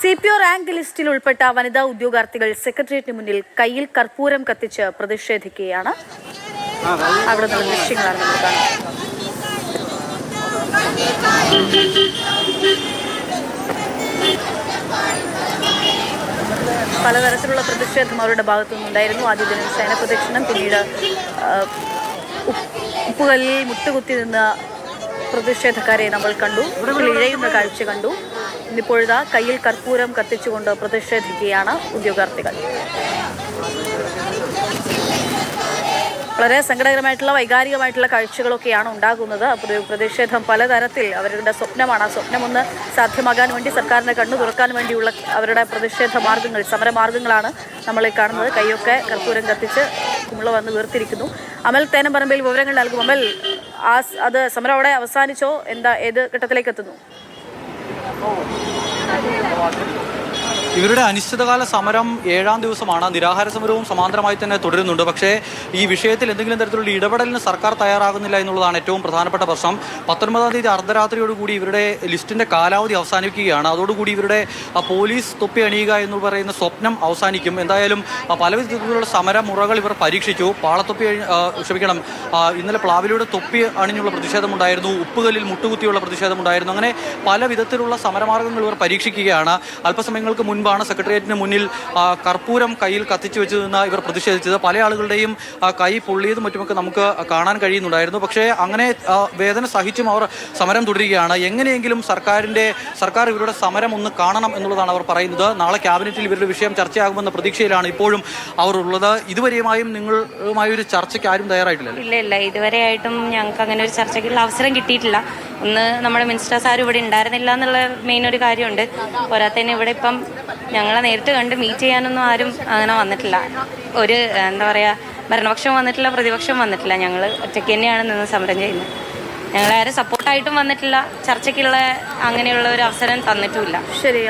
C P O rank ലിസ്റ്റിൽ ഉൾപ്പെട്ട വനിതാ ഉദ്യോഗാർത്ഥികൾ സെക്രട്ടേറിയറ്റിന് മുന്നിൽ കയ്യിൽ കർപ്പൂരം കത്തിച്ച് പ്രതിഷേധിക്കുകയാണ്. അവിടെ നിന്നുള്ള ദൃശ്യങ്ങളാണ് നമ്മൾ പലതരത്തിലുള്ള പ്രതിഷേധം അവരുടെ ഭാഗത്തു നിന്നുണ്ടായിരുന്നു. ആദ്യ ദിനം സേന പ്രദക്ഷിണം പിന്നീട് ഉപ്പുകല്ലിൽ മുട്ടുകുത്തി നിന്ന പ്രതിഷേധക്കാരെ നമ്മൾ കണ്ടു. ഇഴയുന്ന കാഴ്ച കണ്ടു. ഇന്നിപ്പോഴിതാ കയ്യിൽ കർപ്പൂരം കത്തിച്ചുകൊണ്ട് പ്രതിഷേധിക്കുകയാണ് ഉദ്യോഗാർത്ഥികൾ. വളരെ സങ്കടകരമായിട്ടുള്ള വൈകാരികമായിട്ടുള്ള കാഴ്ചകളൊക്കെയാണ് ഉണ്ടാകുന്നത്. പ്രതിഷേധം പലതരത്തിൽ അവരുടെ സ്വപ്നമാണ്. ആ സ്വപ്നം ഒന്ന് സാധ്യമാകാൻ വേണ്ടി സർക്കാരിനെ കണ്ണു തുറക്കാൻ വേണ്ടിയുള്ള അവരുടെ പ്രതിഷേധ മാർഗങ്ങൾ സമരമാർഗങ്ങളാണ് നമ്മളെ കാണുന്നത്. കൈയൊക്കെ കർപ്പൂരം കത്തിച്ച് കുമിള വന്ന് വീർത്തിരിക്കുന്നു അമൽ തേനമ്പറമ്പിൽ വിവരങ്ങൾ നൽകും. അമൽ ആ അത് സമരം അവിടെ അവസാനിച്ചോ? എന്താ ഏത് ഘട്ടത്തിലേക്ക് എത്തുന്നു? ഇവരുടെ അനിശ്ചിതകാല സമരം ഏഴാം ദിവസമാണ്. നിരാഹാര സമരവും സമാന്തരമായി തന്നെ തുടരുന്നുണ്ട്. പക്ഷേ ഈ വിഷയത്തിൽ എന്തെങ്കിലും തരത്തിലുള്ള ഇടപെടലിന് സർക്കാർ തയ്യാറാകുന്നില്ല എന്നുള്ളതാണ് ഏറ്റവും പ്രധാനപ്പെട്ട പ്രശ്നം. പത്തൊൻപതാം തീയതി അർദ്ധരാത്രിയോടുകൂടി ഇവരുടെ ലിസ്റ്റിന്റെ കാലാവധി അവസാനിക്കുകയാണ് അതോടുകൂടി ഇവരുടെ പോലീസ് തൊപ്പി അണിയുക എന്ന് പറയുന്ന സ്വപ്നം അവസാനിക്കും. എന്തായാലും പല വിധത്തിലുള്ള സമരമുറകൾ ഇവർ പരീക്ഷിച്ചു. പാളത്തൊപ്പി ക്ഷമിക്കണം ഇന്നലെ പ്ലാവിലൂടെ തൊപ്പി അണിഞ്ഞുള്ള പ്രതിഷേധമുണ്ടായിരുന്നു. ഉപ്പുകല്ലിൽ മുട്ടുകുത്തിയുള്ള പ്രതിഷേധമുണ്ടായിരുന്നു. അങ്ങനെ പല വിധത്തിലുള്ള സമരമാർഗങ്ങൾ ഇവർ പരീക്ഷിക്കുകയാണ്. അല്പസമയങ്ങൾക്ക് മുൻപാണ് സെക്രട്ടേറിയറ്റിന് മുന്നിൽ കർപ്പൂരം കയ്യിൽ കത്തിച്ചു വെച്ചു നിന്ന് ഇവർ പ്രതിഷേധിച്ചത്. പല ആളുകളുടെയും കൈ പൊള്ളിയതും മറ്റുമൊക്കെ നമുക്ക് കാണാൻ കഴിയുന്നുണ്ടായിരുന്നു. പക്ഷേ അങ്ങനെ വേദന സഹിച്ചും അവർ സമരം തുടരുകയാണ്. എങ്ങനെയെങ്കിലും സർക്കാരിന്റെ സർക്കാർ ഇവരുടെ സമരം ഒന്ന് കാണണം എന്നുള്ളതാണ് അവർ പറയുന്നത്. നാളെ ക്യാബിനറ്റിൽ ഇവരുടെ വിഷയം ചർച്ചയാകുമെന്ന പ്രതീക്ഷയിലാണ് ഇപ്പോഴും അവർ ഉള്ളത്. ഇതുവരെയുമായും നിങ്ങളുമായി ഒരു ചർച്ചയ്ക്ക് ആരും തയ്യാറായിട്ടില്ല ഇല്ല ഇല്ല. ഇതുവരെയായിട്ടും ഞങ്ങൾക്ക് അങ്ങനെ ഒരു ചർച്ചയ്ക്കുള്ള അവസരം കിട്ടിയിട്ടില്ല. ഒന്ന് നമ്മുടെ മിനിസ്റ്റർ സാർ ഇവിടെ ഉണ്ടായിരുന്നില്ല എന്നുള്ള മെയിൻ ഒരു കാര്യമുണ്ട്. പോരാത്തതിന് ഇവിടെ ഇപ്പം ഞങ്ങളെ നേരിട്ട് കണ്ട് മീറ്റ് ചെയ്യാനൊന്നും ആരും അങ്ങനെ വന്നിട്ടില്ല. ഒരു എന്താ പറയുക ഭരണപക്ഷം വന്നിട്ടില്ല പ്രതിപക്ഷം വന്നിട്ടില്ല. ഞങ്ങൾ ഒറ്റയ്ക്ക് തന്നെയാണ് നിന്ന് സമരം ചെയ്യുന്നത്. ഞങ്ങളാരും സപ്പോർട്ടായിട്ടും വന്നിട്ടില്ല. ചർച്ചയ്ക്കുള്ള അങ്ങനെയുള്ള ഒരു അവസരം തന്നിട്ടുമില്ല. ശരി